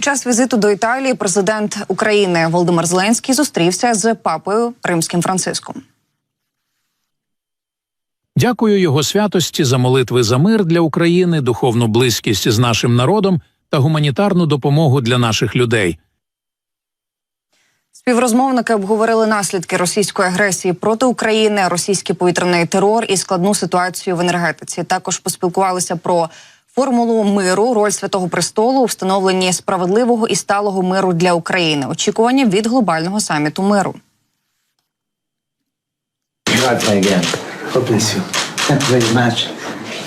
Під час візиту до Італії президент України Володимир Зеленський зустрівся з папою Римським Франциском. Дякую його святості за молитви за мир для України, духовну близькість з нашим народом та гуманітарну допомогу для наших людей. Співрозмовники обговорили наслідки російської агресії проти України, російський повітряний терор і складну ситуацію в енергетиці. Також поспілкувалися про формулу миру, роль святого престолу у встановленні справедливого і сталого миру для України. Очікування від глобального саміту миру. Thank you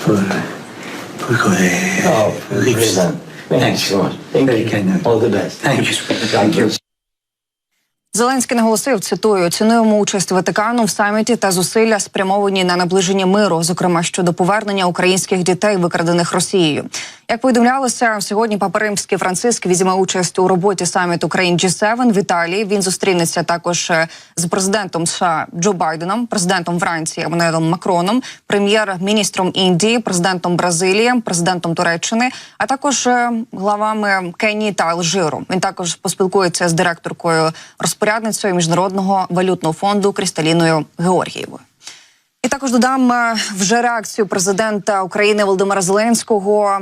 uh, Oh, All the best. Thank you. Thank you. Зеленський наголосив, цитую, цінуємо участь Ватикану в саміті та зусилля спрямовані на наближення миру, зокрема щодо повернення українських дітей, викрадених Росією. Як повідомлялося, сьогодні Папа Римський Франциск візьме участь у роботі саміту країн G7 в Італії. Він зустрінеться також е, з президентом США Джо Байденом, президентом Франції Еммануелем Макроном, прем'єр-міністром Індії, президентом Бразилії, президентом Туреччини, а також е, главами Кенії та Алжиру. Він також поспілкується з директоркою розпорядницею міжнародного валютного фонду Крісталіною Георгієвою. І також додам е, вже реакцію президента України Володимира Зеленського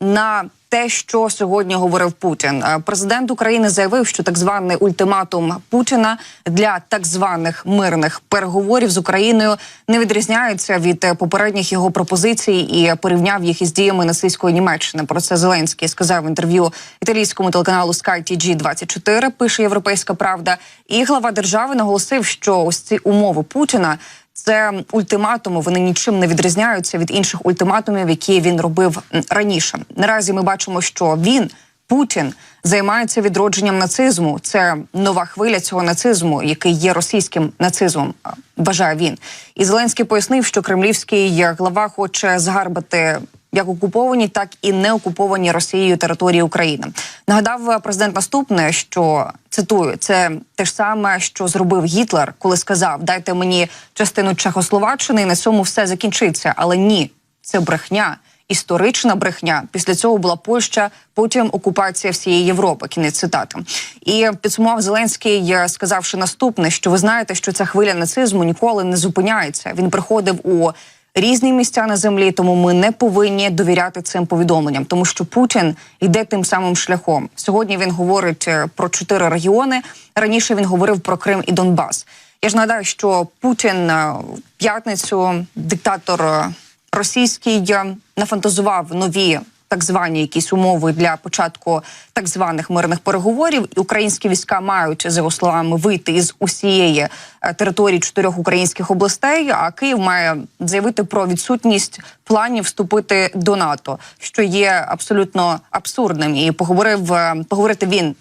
на те, що сьогодні говорив Путін. Е, Президент України заявив, що так званий ультиматум Путіна для так званих мирних переговорів з Україною не відрізняється від е, попередніх його пропозицій і порівняв їх із діями нацистської Німеччини. Про це Зеленський сказав в інтерв'ю італійському телеканалу Sky TG24, Пише Європейська Правда. І глава держави наголосив, що ось ці умови Путіна. Це ультиматуми. Вони нічим не відрізняються від інших ультиматумів, які він робив раніше. Наразі ми бачимо, що він. Путін займається відродженням нацизму. Це нова хвиля цього нацизму, який є російським нацизмом. Вважає він. І Зеленський пояснив, що кремлівський глава хоче загарбати як окуповані, так і не окуповані Росією території України. Нагадав президент наступне, що цитую, це те ж саме, що зробив Гітлер, коли сказав: Дайте мені частину Чехословаччини, і на цьому все закінчиться. Але ні, це брехня. Історична брехня після цього була Польща, потім окупація всієї Європи. Кінець цитати. І підсумував Зеленський, е, сказавши наступне: що ви знаєте, що ця хвиля нацизму ніколи не зупиняється. Він приходив у різні місця на землі, тому ми не повинні довіряти цим повідомленням, тому що Путін йде тим самим шляхом. Сьогодні він говорить е, про чотири регіони. Раніше він говорив про Крим і Донбас. Я ж нагадаю, що Путін е, в п'ятницю диктатор е, російський нафантазував нові. Так звані якісь умови для початку так званих мирних переговорів. Українські війська мають за його словами вийти із усієї е, території чотирьох українських областей. А Київ має заявити про відсутність планів вступити до НАТО, що є абсолютно абсурдним. І поговорив е, поговорити він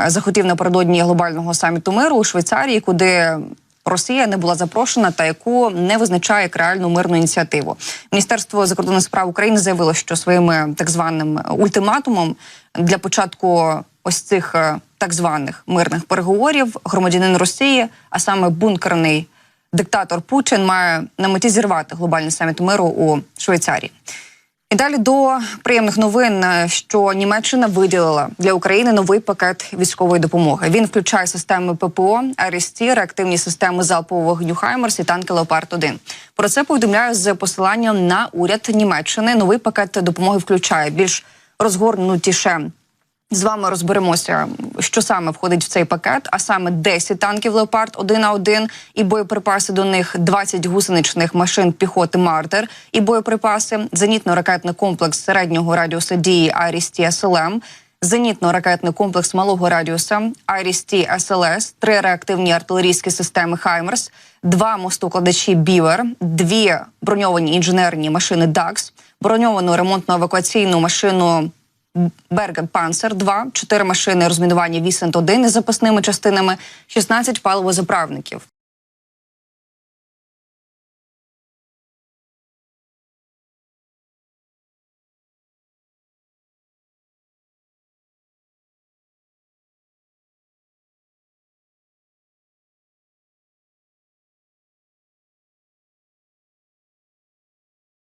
е, захотів напередодні глобального саміту миру у Швейцарії, куди Росія не була запрошена та яку не визначає як реальну мирну ініціативу. Міністерство закордонних справ України заявило, що своїм так званим ультиматумом для початку ось цих е, так званих мирних переговорів громадянин Росії, а саме бункерний диктатор Путін, має на меті зірвати глобальний саміт миру у Швейцарії. І далі до приємних новин, е, що Німеччина виділила для України новий пакет військової допомоги. Він включає системи ППО, РСТ, реактивні системи залпового вогню Хаймерс і танки Леопард 1 Про це повідомляю з посиланням на уряд Німеччини. Новий пакет допомоги включає більш розгорнутіше з вами розберемося, що саме входить в цей пакет, а саме 10 танків Леопард 1 на 1 і боєприпаси до них, 20 гусеничних машин піхоти Мартер і боєприпаси, зенітно-ракетний комплекс середнього радіуса дії Арісті СЛМ, зенітно-ракетний комплекс малого радіуса Арісті СЛС, три реактивні артилерійські системи Хаймерс, два мостокладачі Бівер, дві броньовані інженерні машини ДАКС, броньовану ремонтно-евакуаційну машину. Берген Панцер 2, 4 машини розмінування Вісент 1 із запасними частинами, 16 паливозаправників.